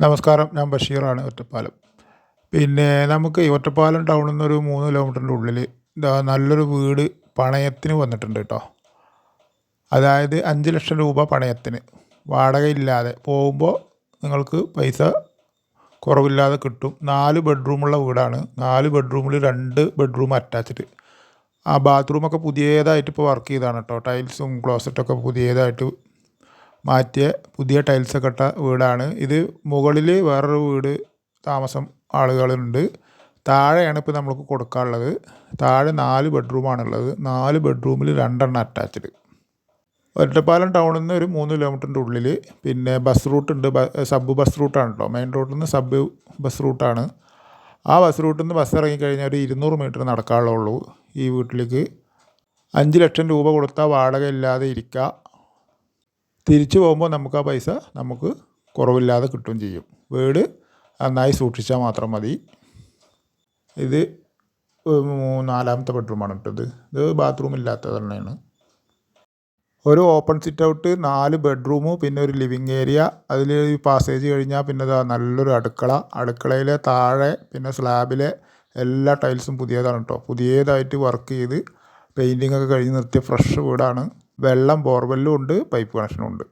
നമസ്കാരം ഞാൻ ബഷീറാണ് ഒറ്റപ്പാലം. പിന്നെ നമുക്ക് ഈ ഒറ്റപ്പാലം ടൗണിൽ നിന്ന് ഒരു മൂന്ന് കിലോമീറ്ററിന്റെ ഉള്ളിൽ നല്ലൊരു വീട് പണയത്തിന് വന്നിട്ടുണ്ട് കേട്ടോ അതായത് അഞ്ച് ലക്ഷം രൂപ പണയത്തിന്. വാടകയില്ലാതെ പോകുമ്പോൾ നിങ്ങൾക്ക് പൈസ കുറവില്ലാതെ കിട്ടും. നാല് ബെഡ്റൂമുള്ള വീടാണ്. നാല് ബെഡ്റൂമിൽ രണ്ട് ബെഡ്റൂം അറ്റാച്ച്ഡ് ആ ബാത്റൂമൊക്കെ പുതിയതായിട്ട് ഇപ്പോൾ വർക്ക് ചെയ്താണ് കേട്ടോ ടൈൽസും ക്ലോസറ്റൊക്കെ പുതിയതായിട്ട് മാറ്റിയ പുതിയ ടൈൽസ് കെട്ട വീടാണ്. ഇത് മുകളിൽ വേറൊരു വീട് താമസം ആളുകളുണ്ട്. താഴെയാണ് ഇപ്പോൾ നമുക്ക് കൊടുക്കാനുള്ളത്. താഴെ നാല് ബെഡ്റൂമാണുള്ളത് നാല് ബെഡ്റൂമിൽ രണ്ടെണ്ണം അറ്റാച്ച്ഡ് ഒറ്റപ്പാലം ടൗണിൽ നിന്ന് ഒരു മൂന്ന് കിലോമീറ്ററിന്റെ ഉള്ളിൽ പിന്നെ ബസ് റൂട്ട് ഉണ്ട്. സബ് ബസ് റൂട്ടാണ് കേട്ടോ മെയിൻ റോഡിൽ നിന്ന് സബ് ബസ് റൂട്ടാണ് ആ ബസ് റൂട്ടിൽ നിന്ന് ബസ് ഇറങ്ങിക്കഴിഞ്ഞാൽ ഒരു ഇരുന്നൂറ് മീറ്റർ നടക്കാനുള്ളൂ ഈ വീട്ടിലേക്ക്. അഞ്ച് ലക്ഷം രൂപ കൊടുത്താൽ വാടക ഇല്ലാതെ ഇരിക്കുക തിരിച്ചു പോകുമ്പോൾ നമുക്ക് ആ പൈസ നമുക്ക് കുറവില്ലാതെ കിട്ടുകയും ചെയ്യും. വീട് നന്നായി സൂക്ഷിച്ചാൽ മാത്രം മതി. ഇത് നാലാമത്തെ ബെഡ്റൂമാണ് ഇട്ടത്. ഇത് ബാത്റൂം ഇല്ലാത്ത തന്നെയാണ് ഒരു ഓപ്പൺ സിറ്റ് ഔട്ട് നാല് ബെഡ്റൂമ് പിന്നെ ഒരു ലിവിങ് ഏരിയ അതിൽ പാസേജ് കഴിഞ്ഞാൽ പിന്നെ നല്ലൊരു അടുക്കള. അടുക്കളയിലെ താഴെ പിന്നെ സ്ലാബിലെ എല്ലാ ടൈൽസും പുതിയതാണ് കേട്ടോ പുതിയതായിട്ട് വർക്ക് ചെയ്ത് പെയിന്റിങ്ങൊക്കെ കഴിഞ്ഞ് നിർത്തിയ ഫ്രഷ് വീടാണ്. വെള്ളം ബോർവെല്ലും ഉണ്ട് പൈപ്പ് കണക്ഷനും ഉണ്ട്.